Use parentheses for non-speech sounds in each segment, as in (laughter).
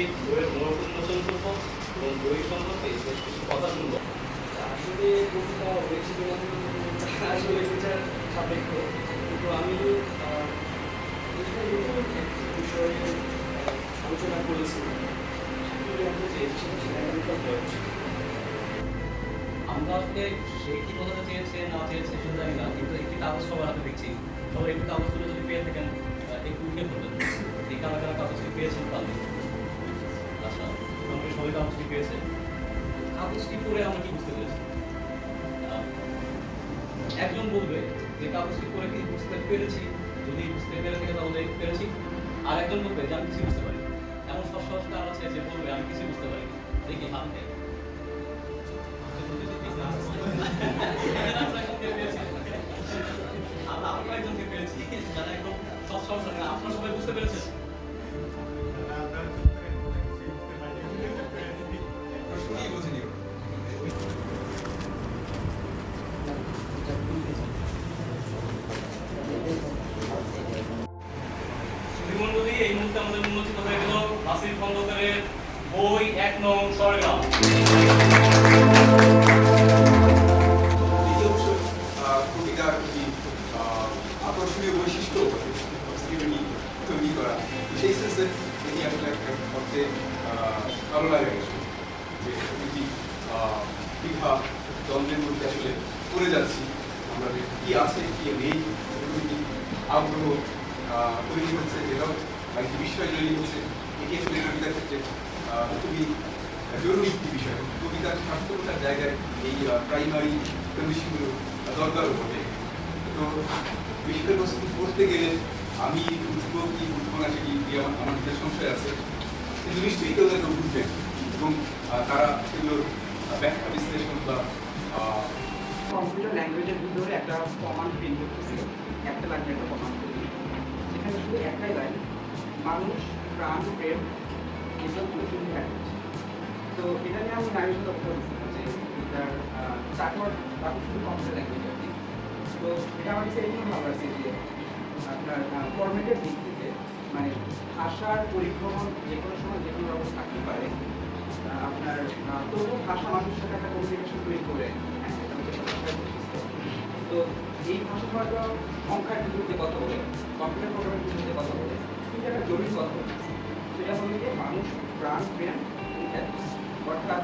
এই বইয়ের মূল উন্মোচন এবং বই সম্পর্কে বেশ কিছু কথা শুনব। আসলে কবিতা হয়েছে কিনা আসলে বিচার সাপেক্ষ। কিন্তু আমি বিষয়ে আলোচনা করেছি। আমরা আসলে সে কি বোঝাতে চেয়েছে, না চেয়েছে, সেটা জানি না, কিন্তু একটি কাগজ সবার হাতে দেখছি। সবার একটু কাগজগুলো যদি পেয়ে থাকেন একটু উঠে পড়বেন। কাগজটি পেয়েছে কাগজটি পড়ে আমরা কি বুঝতে পেরেছি। একজন বলবে যে কাগজটি পড়ে কি বুঝতে পেরেছি? যদি বুঝতে পেরে থাকে তাহলে পেরেছি। আর একজন বলবে যে, আমি কিছু বুঝতে পারি এমন সব সহজ কারণ আছে যে, বলবে, আমি কিছু বুঝতে পারি দেখি, হাত দেয়। আমরা আমরা একজনকে পেয়েছি যারা একদম সব নেই আপনারা সবাই বুঝতে পেরেছেন? এই মুহূর্তে আমাদের উন্মোচিত হয়ে গেল। নাসির খন্দকারের বই এক নং আহ, আকর্ষণীয় বৈশিষ্ট্য তৈরি করা। সেই সেন্সে ভালো লাগে যে আহ, দ্বিধা দ্বন্দ্বের মধ্যে আসলে পড়ে যাচ্ছি। আমরা কি আছে কি নেই আগ্রহ তৈরি হচ্ছে এটাও একটি বিষয় তৈরি হচ্ছে এটি আসলে কবিতার ক্ষেত্রে খুবই জরুরি একটি বিষয়। কবিতার সার্থকতার জায়গায় এই প্রাইমারি কন্ডিশনগুলো দরকার বটে। তো বিষয়বস্তু পড়তে গেলে আমি বুঝব কি বুঝব না সেটি আমার আমার নিজের সংশয় আছে। কিন্তু নিশ্চয়ই কেউ না কেউ বুঝবেন এবং তারা সেগুলোর ব্যাখ্যা, বিশ্লেষণ বা কম্পিউটার ল্যাঙ্গুয়েজের ভিতরে একটা কমান্ড প্রিন্ট করতেছি একটা লাইনের একটা কমান্ড সেখানে শুধু একটাই লাইন মানুষ প্রাণ প্রেম এসব ল্যাঙ্গুয়েজ তো এটা নিয়ে আমি নারী বলছিলাম যে আহ, তারপর তারপর শুধু কম্পিউটার ল্যাঙ্গুয়েজ তো এটা আমার কাছে এই জন্য ভালো লাগছে যে আপনার ফরম্যাটের দিক থেকে মানে ভাষার পরিভ্রমণ যে কোনো সময় যে কোনো রকম থাকতে পারে। আপনার তবু ভাষা মানুষের সাথে একটা কমিউনিকেশন তৈরি করে হ্যাঁ। তো এই ভাষা সংখ্যার বিরুদ্ধে কথা বলে কম্পিউটার প্রোগ্রামের বিরুদ্ধে কথা বলে একটা মানুষ প্রাণ। অর্থাৎ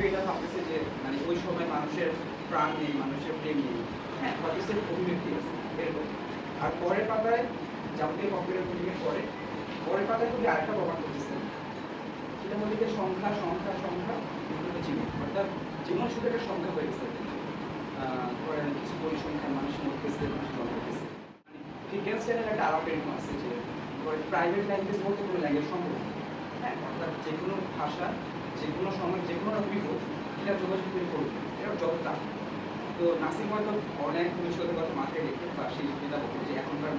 এটা যে মানে ওই সময় মানুষের প্রাণ নেই মানুষের প্রেম নেই হ্যাঁ আর পরের পাতায় পরের পাতায় আরেকটা সংখ্যা সংখ্যা সংখ্যা এগুলো জীবন অর্থাৎ জীবন একটা সংখ্যা হয়ে গেছে কিছু পরিসংখ্যান মানুষের মধ্যে মানুষ জন্ম হয়েছে ফিগার্সের একটা আলাপ এরকম আছে যে প্রাইভেট ল্যাঙ্গুয়েজ বলতে কোনো ল্যাঙ্গুয়েজ সম্ভব হ্যাঁ অর্থাৎ যে কোনো ভাষা, যে কোনো সময়, যে কোনো রকমই হোক, এটা যোগাযোগ করে করবে এটা যতটা তো। নাসিম হয়তো অনেক ভবিষ্যতের কথা মাথায় রেখে বা সেই যেটা বলব যে এখনকার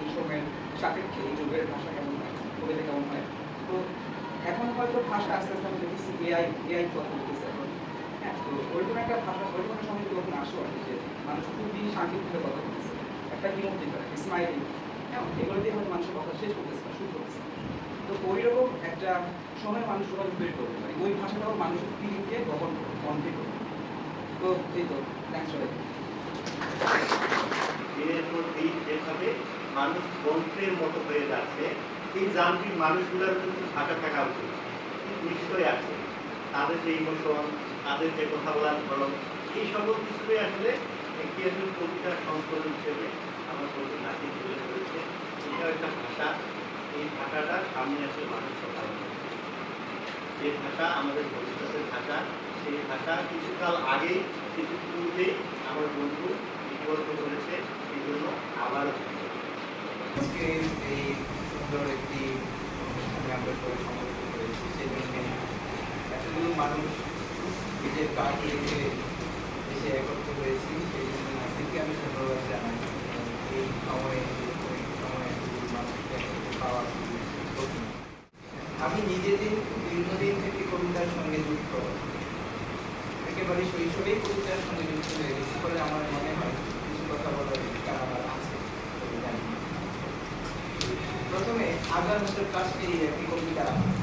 এই সময়ের সাপেক্ষে এই যুগের ভাষা কেমন হয়, কবিতা কেমন হয়। তো এখন হয়তো ভাষা আস্তে আস্তে আমরা দেখতেছি এআই এআই কথা বলতেছে এখন। হ্যাঁ তো ওইরকম একটা ভাষা ওইরকম একটা সময় যখন আসো আর যে মানুষ খুবই শান্তিপূর্ণ কথা বলতেছে? একটা দিতে পারে? স্মাইলিং হ্যাঁ এগুলো হয়তো মানুষের কথা শেষ করতেছে না শুরু করতেছে তো ওই রকম একটা সময় মানুষ যোগাযোগ তৈরি করতে পারে। ওই ভাষাটাও মানুষের ফিলিংকে গ্রহণ করবে কনভে তো এই তো থ্যাংকস সবাই দিনের পর দিন যেভাবে মানুষ যন্ত্রের মতো হয়ে যাচ্ছে, এই যান্ত্রিক মানুষগুলোর কিন্তু থাকা থাকা উচিত। নিশ্চয়ই আছে। তাদের যে ইমোশন তাদের যে কথা বলার ধরন এই সকল কিছুই আসলে একটি আসলে কবিতার সংস্করণ হিসেবে আমার কবি নাকি তুলে ধরেছে এটা একটা ভাষা। এই ভাষাটা সামনে আসে মানুষ কথা যে ভাষা আমাদের ভবিষ্যতের ভাষা, সেই ভাষা কিছুকাল আগেই, কিছু পূর্বেই আমার বন্ধু লিপিবদ্ধ করেছে। সেই জন্য আবার এই সুন্দর একটি সবাই এতগুলো মানুষ নিজের কাজ রেখে এসে একত্র হয়েছি, সেই জন্য নাসিরকে আমি ধন্যবাদ জানাই। এই সময়ে এই সময়ে মানুষকে পাওয়া কঠিন। আমি নিজেদের দীর্ঘদিন থেকে কবিতার সঙ্গে যুক্ত। একেবারে শৈশবেই কবিতার সঙ্গে যুক্ত হয়ে গেছি ফলে আমার মনে হয় কিছু কথা বলার অধিকার আমার আছে প্রথমে আগার মতো কাশ্মীরি একটি কবিতা কবিতা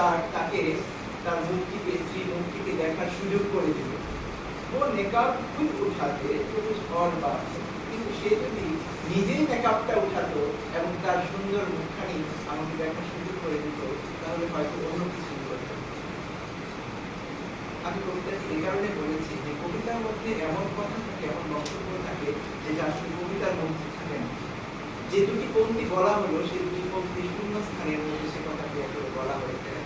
তার তাকে তার মুক্তিকে স্ত্রী মুক্তিকে দেখার সুযোগ করে দেবে ও মেকআপ খুব উঠাতে ঝড় বাড়ছে। কিন্তু সে যদি নিজেই মেকআপটা উঠাতো এবং তার সুন্দর মুখখানি আমাকে দেখার সুযোগ করে দিত, তাহলে হয়তো অন্য কিছু আমি কবিতাটি এই কারণে বলেছি যে কবিতার মধ্যে এমন কথা থাকে, এমন বক্তব্য থাকে যেটা আসলে কবিতার মধ্যে থাকে না। যে দুটি পঙ্ক্তি বলা হলো, সেই দুটি পঙ্ক্তি শূন্য স্থানের মধ্যে সে কথাটি একেবারে বলা হয়েছে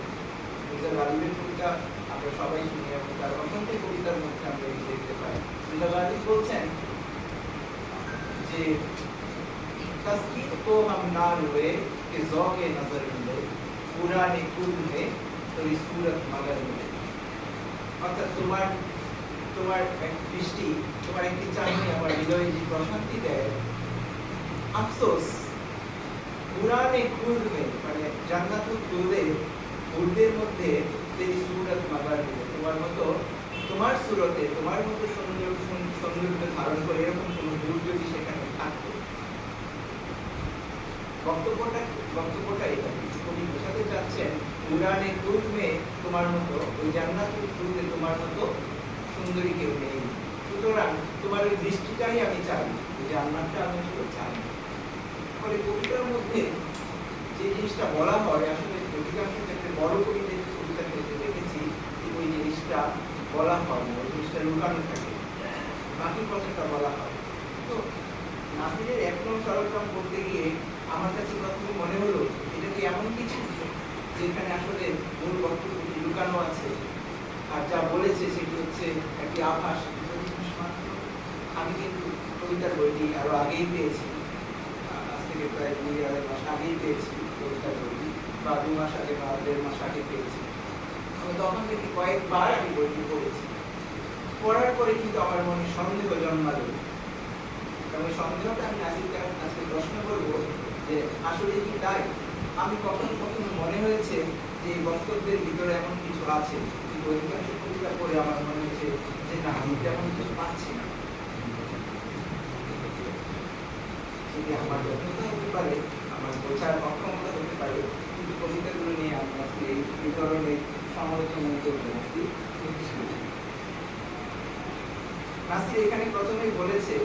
মির্জা গালিবের কবিতা আমরা সবাই শুনি এবং তার অসংখ্য কবিতার মধ্যে আমরা এই দেখতে পাই মির্জা গালিব বলছেন যে तस्कीर को हम ना रुए कि ज़ौक़ नज़र मिले पुराने कुल में तेरी सूरत मगर मिले অর্থাৎ তোমার তোমার এক দৃষ্টি তোমার একটি চাহনি আমার হৃদয়ে যে প্রশান্তি দেয় আফসোস পুরানে কুল में মানে জান্নাতুল কুলদে উর্দের মধ্যে তেরি সুরত মিলে তোমার মতো, তোমার সুরতে, তোমার মতো সৌন্দর্য সৌন্দর্য ধারণ করে এরকম কোনো দূর যদি সেখানে থাকতো বক্তব্যটা বক্তব্যটা এটা। কবি বোঝাতে চাচ্ছেন, উড়ানে কুলমে তোমার মতো, ওই জান্নাতুল কুলমে তোমার মতো সুন্দরী কেউ নেই। সুতরাং তোমার ওই দৃষ্টিটাই আমি চাই, ওই জান্নাতটা আমি আসলে চাই ফলে কবিতার মধ্যে যে জিনিসটা বলা হয়, আসলে অধিকাংশ বড় কবিদের কবিতার ক্ষেত্রে দেখেছি, যে ওই জিনিসটা বলা হয় ওই জিনিসটা লুকানো থাকে। বাকি কথাটা বলা হয় তো নাসিরের এক নং সরলগ্রাম করতে গিয়ে আমার কাছে প্রথমে মনে হলো, এটা কি এমন কিছু যেখানে আসলে মূল বক্তব্যটি লুকানো আছে? আর যা বলেছে সেটি হচ্ছে একটি আভাস। আমি কিন্তু কবিতার বইটি আরও আগেই পেয়েছি। আজ থেকে প্রায় দুই আড়াই মাস আগেই পেয়েছি কবিতার বইটি বা দু মাস আগে বা দেড় মাস আগে পেয়েছি। তখন থেকে কয়েকবার আমি বইটি পড়েছি। পড়ার পরে কিন্তু আমার মনে সন্দেহ জন্মালো। এবং সন্দেহটা আমি নাসিরকে আজকে প্রশ্ন করব যে, আসলে কি তাই? আমি কখনো কখনো মনে হয়েছে যে এই বক্তব্যের ভিতরে এমন কিছু আছে কিন্তু অধিকাংশ কবিতা পড়ে আমার মনে হয়েছে যে না, আমি তেমন কিছু পাচ্ছি না। সেটি আমার যথেষ্ট হতে পারে, আমার বোঝার অক্ষমতা হতে পারে নিয়ে এখানে বলেছে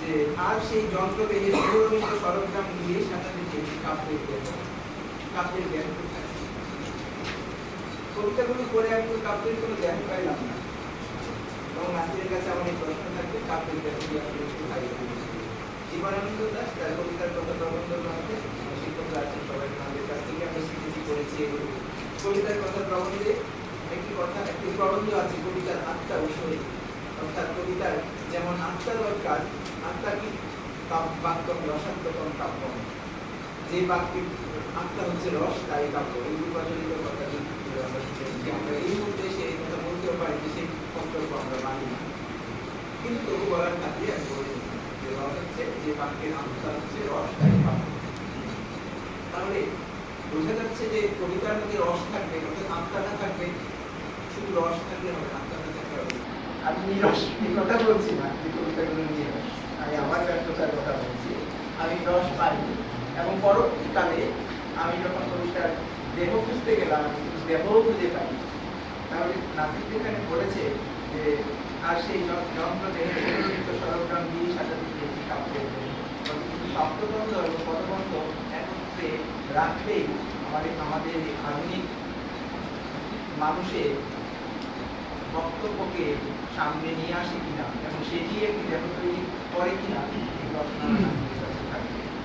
যে আর সেই যন্ত্র বেহে সরঞ্জাম দিয়ে সাজাতে চেয়েছি কাপড়ের কোনো ব্যাগ পাইলাম না। এবং কাছে জীবনানন্দ দাস তার কবিতার কথা প্রবন্ধ শিক্ষকরা আছেন সবাই কবিতার কথা প্রবন্ধে একটি কথা, একটি প্রবন্ধ আছে কবিতার আত্মা উসরে অর্থাৎ কবিতার যেমন আত্মা দরকার আত্মা কি? বাক্যম, রসাত্মকম, কাব্যম। যে বাক্যের আত্মা হচ্ছে রস, তাই কাব্য। এই বিভাজনিত কথা যদি আমরা এই মুহূর্তে এসে এই কথা বলতেও পারি যে সেই বক্তব্য আমরা মানি না। কিন্তু তবু বলার খাতিরে আমি বলে যে রস হচ্ছে, যে বাক্যের আত্মা হচ্ছে রস তাই কাব্য তাহলে বোঝা যাচ্ছে যে কবিতার মধ্যে রস থাকবে, অর্থাৎ আত্মাটা থাকবে, শুধু রস থাকলে হবে আত্মাটা থাকতে হবে আমি নিরস কথা বলছি না যে কবিতাগুলো নিরস আমি আমার ব্যর্থতার কথা বলছি, আমি রস পাই এবং পরবর্তীকালে আমি যখন কবিতার দেহ খুঁজতে গেলাম দেহও খুঁজে পাই তাহলে নাসির যেখানে বলেছে যে, আর সেই যন- যন্ত্র দেহে সরঞ্জাম দিয়ে সাজাতে চেয়েছি কাপড়ের শব্দবন্ধ এবং পদবন্ধ একত্রে রাখলেই আমাদের আমাদের এই আধুনিক মানুষের বক্তব্যকে সামনে নিয়ে আসে কিনা এবং সেটি একটি লেখ তৈরি করে কিনা।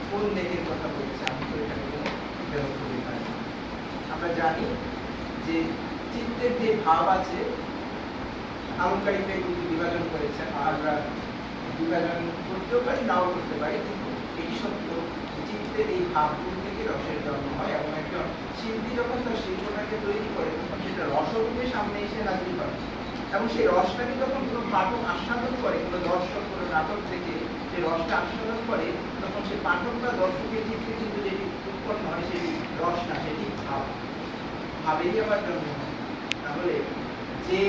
কোন লেখের কথা বলছে আমি তো লেখক খুঁজে পাই না। আমরা জানি যে চিত্তের যে ভাব আছে আলঙ্কারিক এগুলি বিভাজন করেছেন আমরা বিভাজন করতেও পারি নাও করতে পারি কিন্তু এই সত্য চিত্তের এই ভাবগুলো রসের জন্ম হয় এবং একজন শিল্পী যখন তার শিল্পটাকে তৈরি করে তখন সেটা রসরূপে সামনে এসে হাজির হয় এবং সেই রসটাকে যখন কোনো পাঠক আস্বাদন করে কোনো দর্শক কোনো নাটক থেকে সেই রসটা আস্বাদন করে তখন সে পাঠক বা দর্শকের চিত্রে কিন্তু যেটি উৎপন্ন হয় সেটি রস সেটি ভাব ভাবেরই আবার জন্ম হয় তাহলে যে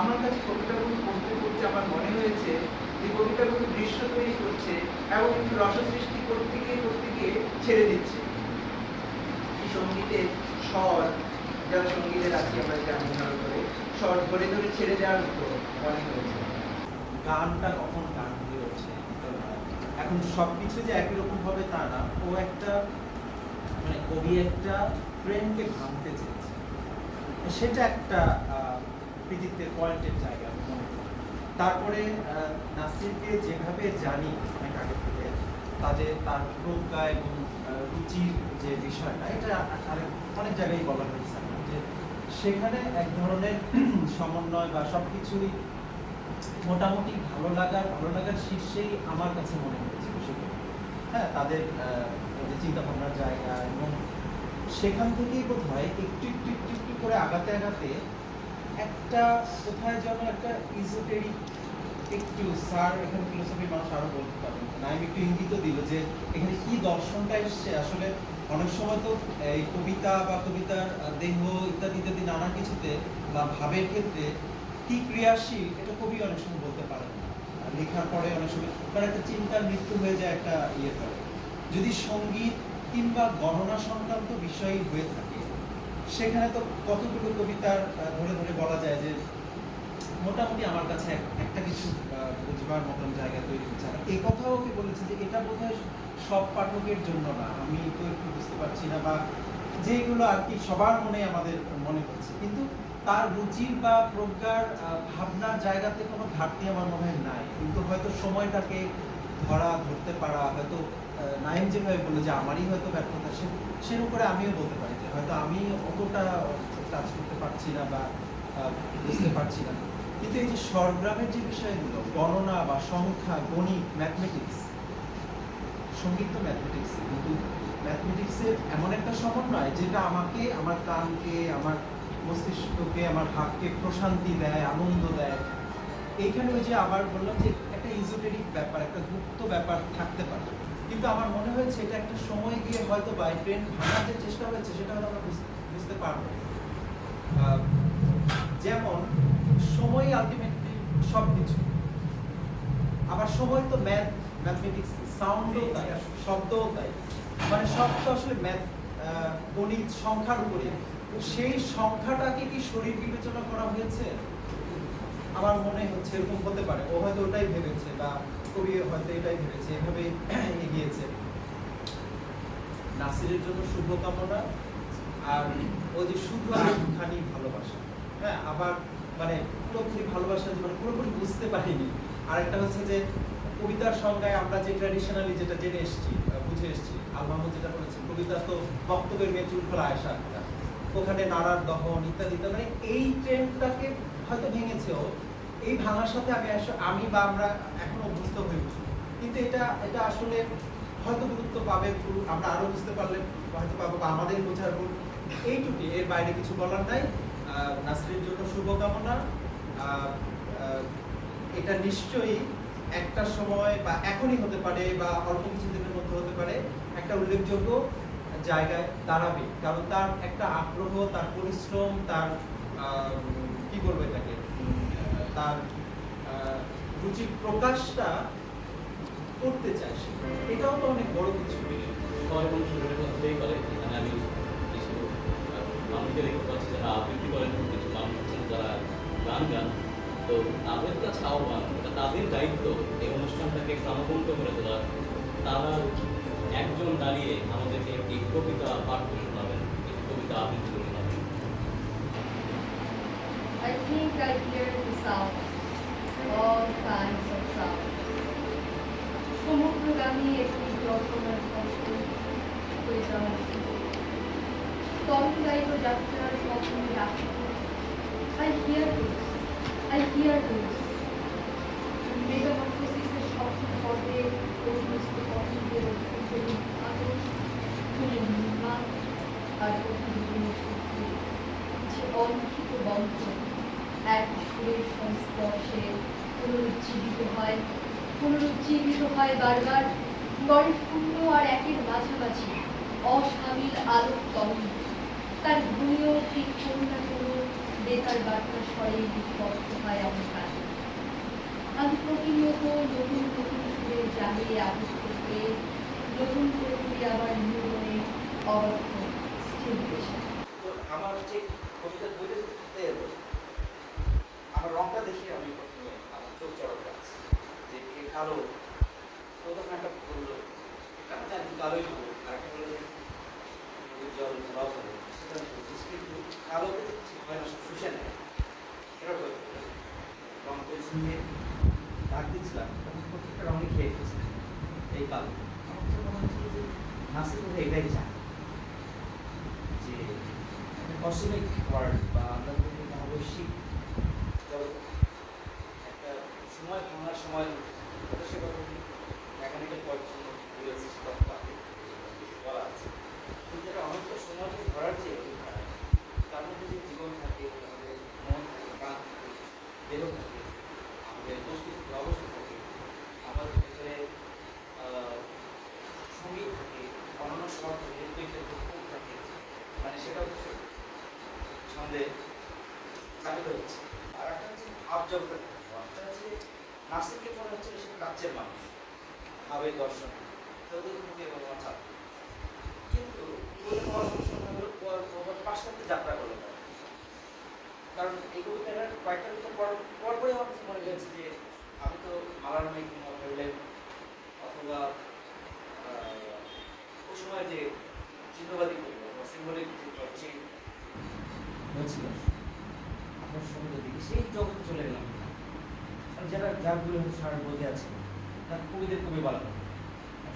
আমার কাছে কবিতাগুলো পড়তে পড়তে আমার মনে হয়েছে যে কবিতাগুলো দৃশ্য তৈরি করছে এবং রস সৃষ্টি করতে গিয়ে করতে গিয়ে ছেড়ে দিচ্ছে। এই সঙ্গীতের স্বর সঙ্গীতের আছি আমরা ভালো করে স্বর ধরে ধরে ছেড়ে দেওয়ার মতো মনে হয়েছে গানটা কখন গান হয়ে ওঠে এখন সবকিছু যে একই রকম হবে তা না, ও একটা মানে কবি একটা ফ্রেমকে ভাঙতে চেয়েছে। সেটা একটা কৃতিত্বের পয়েন্টের জায়গা। তারপরে নাসিরকে যেভাবে জানি অনেক আগে থেকে তাদের তার প্রজ্ঞা এবং রুচির যে বিষয়টা, এটা অনেক জায়গায় বলা হয়েছে যে সেখানে এক ধরনের (clears throat) সমন্বয় বা সবকিছুই মোটামুটি ভালো লাগার ভালো লাগার শীর্ষেই আমার কাছে মনে হয়েছে বিষয়গুলো হ্যাঁ তাদের যে চিন্তা ভাবনার জায়গা এবং সেখান থেকেই বোধ হয় একটু একটু একটু একটু করে আগাতে আগাতে একটা কোথায় যেন একটা ইজোটেরিক একটু স্যার, এখানে ফিলোসফির মানুষ আরও বলতে পারবেন না আমি একটু ইঙ্গিত দিল যে এখানে কি দর্শনটা এসছে? আসলে অনেক সময় তো এই কবিতা বা কবিতার দেহ ইত্যাদি ইত্যাদি নানা কিছুতে বা ভাবের ক্ষেত্রে কি ক্রিয়াশীল, এটা কবি অনেক সময় বলতে পারেন না। লেখার পরে অনেক সময় তার একটা চিন্তার মৃত্যু হয়ে যায় একটা ইয়ে করে যদি সংগীত কিংবা গণনা সংক্রান্ত বিষয় হয়ে থাকে সেখানে তো কতগুলো কবিতার ধরে ধরে বলা যায় যে মোটামুটি আমার কাছে এক- একটা কিছু বুঝবার মতন জায়গা তৈরি হচ্ছে। আর এই কথাও কি বলেছে যে এটা বোধহয় সব পাঠকের জন্য না। আমি তো একটু বুঝতে পারছি না বা যেগুলো আর কি সবার মনে আমাদের মনে হচ্ছে। কিন্তু তার রুচির বা প্রজ্ঞার ভাবনার জায়গাতে কোনো ঘাটতি আমার মনে হয় নাই। কিন্তু হয়তো সময়টাকে ধরা, ধরতে পারা, হয়তো নাইম যেভাবে বলল যে আমারই হয়তো ব্যর্থতা, সে, সের উপরে আমিও বলতে পারি। হয়তো আমি অতটা কাজ করতে পারছি না বা বুঝতে পারছি না। কিন্তু এই যে স্বরগ্রামের যে বিষয়গুলো, গণনা বা সংখ্যা, গণিত ম্যাথমেটিক্স সংগীত তো ম্যাথমেটিক্স কিন্তু ম্যাথমেটিক্সের এমন একটা সমন্বয় যেটা আমাকে, আমার কানকে, আমার মস্তিষ্ককে, আমার ভাবকে প্রশান্তি দেয়, আনন্দ দেয়। এইখানে ওই যে আবার বললাম যে একটা ইজোটেরিক ব্যাপার, একটা গুপ্ত ব্যাপার থাকতে পারে। কিন্তু আমার মনে হয়েছে এটা একটা সময় গিয়ে হয়তো বাই ট্রেন ভাঙার যে চেষ্টা হয়েছে, সেটা হয়তো আমরা বুঝতে পারব। যেমন সময় আলটিমেটলি সব কিছু আবার সময় তো ম্যাথ ম্যাথমেটিক্স সাউন্ডও তাই শব্দও তাই। মানে সব তো আসলে ম্যাথ গণিত, সংখ্যার উপরে। সেই সংখ্যাটাকে কি শরীর বিবেচনা করা হয়েছে? আমার মনে হচ্ছে এরকম হতে পারে। ও হয়তো ওটাই ভেবেছে বা কবি হয়তো এটাই ভেবেছে এভাবে (clears throat) এগিয়েছে। নাসিরের জন্য শুভকামনা, আর ও যে শুধু একটুখানি ভালোবাসা। হ্যাঁ আবার মানে পুরোপুরি ভালোবাসা মানে পুরোপুরি বুঝতে পারিনি। আরেকটা হচ্ছে যে কবিতার সংজ্ঞায় আমরা যে ট্র্যাডিশনালি যেটা জেনে এসেছি বুঝে এসেছি, আল মাহমুদ যেটা বলেছেন, কবিতা তো বক্তব্যের মেয়ে চুল খোলা আয়সা ওখানে নাড়ার দহন ইত্যাদি ইত্যাদি মানে এই ট্রেন্ডটাকে হয়তো ভেঙেছে ও এই ভাঙার সাথে আমি আমি বা আমরা এখনও অভ্যস্ত হয়ে উঠি কিন্তু এটা এটা আসলে হয়তো গুরুত্ব পাবে আমরা আরও বুঝতে পারলে হয়তো পাবো বা আমাদের বোঝার ভুল এইটুকুই, এর বাইরে কিছু বলার নাই। নাসরির জন্য শুভকামনা। এটা নিশ্চয়ই একটা সময় বা এখনই হতে পারে বা অল্প কিছুদিনের মধ্যে হতে পারে, একটা উল্লেখযোগ্য জায়গায় দাঁড়াবে। কারণ তার একটা আগ্রহ, তার পরিশ্রম, তার কি বলব এটাকে? তার রুচির প্রকাশটা করতে চায় সে। এটাও তো অনেক বড় কিছু। আমি কিছু মানুষকে দেখতে পাচ্ছি যারা আবৃত্তি করেন, কিছু মানুষ আছেন যারা গান গান। তো তাদের কাছে আহ্বান, এটা তাদের দায়িত্ব, এই অনুষ্ঠানটাকে প্রাণবন্ত করে তোলা তারা একজন দাঁড়িয়ে আমাদেরকে একটি কবিতা পাঠ করে শোনাবেন একটি কবিতা আবৃত্তি করে শোনাবেন I think I hear the sound, all kinds of sound. সমুদ্রগামী একটি রচনার কষ্ট হয়ে যাওয়ার শুরু। তরঙ্গায়িত যাত্রার স্বপ্নে ডাকে I hear this, I hear this. মেগামরফোসিসের স্বপ্ন পর্বে অভ্যস্ত পছন্দের অভ্যন্তরীণ আদর্শ খুলে নির্মাণ আর প্রতিদিনের সত্যি যে অলিখিত বন্ধন এক সুরের সংস্পর্শে পুনরুজ্জীবিত হয়। পুনরুজ্জীবিত হয় বারবার। গড়ে আর একের মাঝামাঝি অসামিল আলোক তরঙ্গ। তার ধ্বনিও ঠিক কোনো না কোনো বেতার বার্তা স্বরে লিপিবদ্ধ হয় আমার কাছে আমি প্রতিনিয়ত নতুন নতুন সুরে জাগিয়ে আবিষ্ করতে নতুন তুলি আবার অবদ্ধ স্টিমুলেশন তো আমার হচ্ছে কবিতার বইতে আমার রংটা দেখে আমি প্রথমে আমার চোখ চড়ক আছে যে এ কালো, প্রথমে একটা এটা আমি জানি, কালোই হব। আর একটা বলল যে নদীর জল ধরাও সেটা কিন্তু হয় না, শুষে নেয়। হয়ে রং পেন্সিল দাগ দিচ্ছিলাম তখন প্রত্যেকটা রঙে খেয়ে ফেলছে, এই কালো। আমার মনে নাসির বোধহয় এটাই চায়। যে কসমিক ওয়ার্ল্ড বা আমরা জগৎ একটা সময় ভাঙার সময় হয়তো সে মেকানিক্যাল বলা আছে কিন্তু এটা ধরার যে তার মধ্যে জীবন থাকে মন থাকে দেহ থাকে আমাদের অবস্থা থাকে আমাদের ভিতরে সংগীত থাকে অনন্য স্বর থাকে রূপ থাকে মানে সেটা হচ্ছে ছন্দে চালিত হচ্ছে। একটা হচ্ছে নাসিরকে মনে হচ্ছে সে প্রাচ্যের মানুষ, ভাবের দর্শন তাদের মুখে ভগবান ছাত্র কিন্তু বলে পড়াশোনা হলো ভগবান যাত্রা করল। কারণ এই কবিতাটার কয়েকটা কবিতা পরপরই আমার কাছে মনে হয়েছে যে আমি তো কিংবা ভেবেলেন অথবা ওই সময় যে চিহ্নবাদী কবিতা বা সিম্বলিক যে হয়েছিল। আপনার সমুদ্র দিকে সেই জগতে চলে গেলাম আর যারা যারগুলো ষাট বোধে আছে, তার কবিদের কবি হয়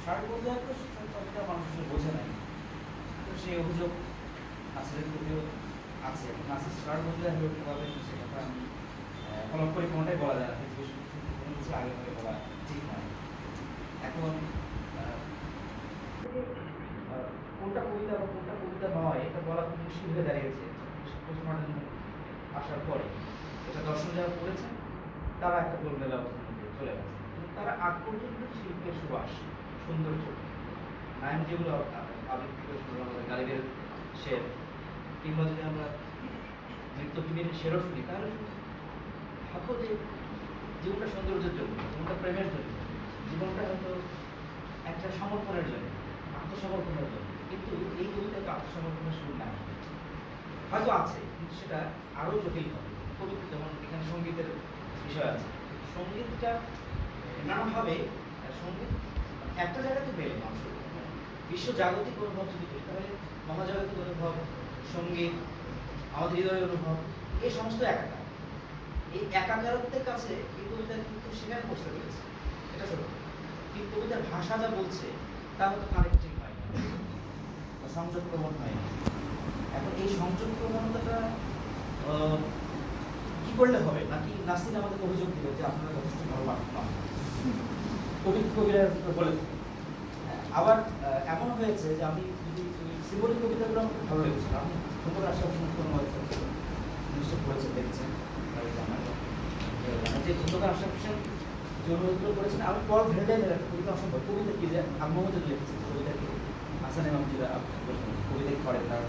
ষাট বোধে তো সবটা মানুষ আসলে বোঝে নাই। তো সেই অভিযোগ নাসিরের প্রতিও আছে। নাসির ষাট বোধে হয়ে উঠতে পারবেন সে কথা আমি ফলো করে কোনোটাই বলা যায় না। কোনো কিছু আগে ভাগে বলা ঠিক নয় এখন কোনটা কবিতা বা কোনটা কবিতা নয়, এটা বলা খুব মুশকিল হয়ে দাঁড়িয়েছে। পোস্টমর্টম আসার পরে এটা দর্শন যারা করেছে, তারা একটা গোলমেল অবস্থার মধ্যে চলে গেছে। তারা আগ পর্যন্ত শিল্পের সুবাস সৌন্দর্য নায়ন যেগুলো আবৃত্তি করে গালিবের শের। কিংবা যদি আমরা নৃত্যপ্রেমীর শেরও শুনি, তাহলে ভাবো যে জীবনটা সৌন্দর্যের জন্য, জীবনটা প্রেমের জন্য। জীবনটা হয়তো একটা সমর্পণের জন্য, আত্মসমর্পণের জন্য। কিন্তু এই কবিতাতে আত্মসমর্পণের সুর নাই। হয়তো আছে, কিন্তু সেটা আরও জটিল হবে। কবিতা যেমন এখানে সঙ্গীতের বিষয় আছে। সঙ্গীতটা নানাভাবে সংগীত একটা জায়গাতে মেলে মানুষের বিশ্ব জাগতিক অনুভব যদি করি, তাহলে মহাজাগতিক অনুভব, সংগীত, আমাদের হৃদয়ের অনুভব, এই সমস্ত একাকার। এই একাকারত্বের কাছে এই কবিতা কিন্তু সেখানে পৌঁছতে পেরেছে। এটা সত্য। কিন্তু কবিতার ভাষা যা বলছে, তা হয়তো কানেক্টিং হয় না সংযোগ প্রবণ হয় না। এখন এই সংযোগ প্রবণতাটা কি করলে হবে? নাকি নাসির আমাদের অভিযোগ দিল যে আপনারা যথেষ্ট ভালো পাঠক নন কবি কবিরা বলে আবার আহ, এমন হয়েছে যে আমি যদি সিম্বলিক কবিতাগুলো ভালো লেগেছিল আমি সুন্দর আশা কোনো জিনিসটা পড়েছেন দেখছেন তাই জানার জানার যে ধন্যবাদ আশা হোসেন যে করেছেন আমি পর ভেল্ডেনের কবিতা অসম্ভব। কবিতা কি যে আত্মমোদ লিখেছেন কবিতা কি? হাসান ইমাম জিরা কবিতা করেন কারণ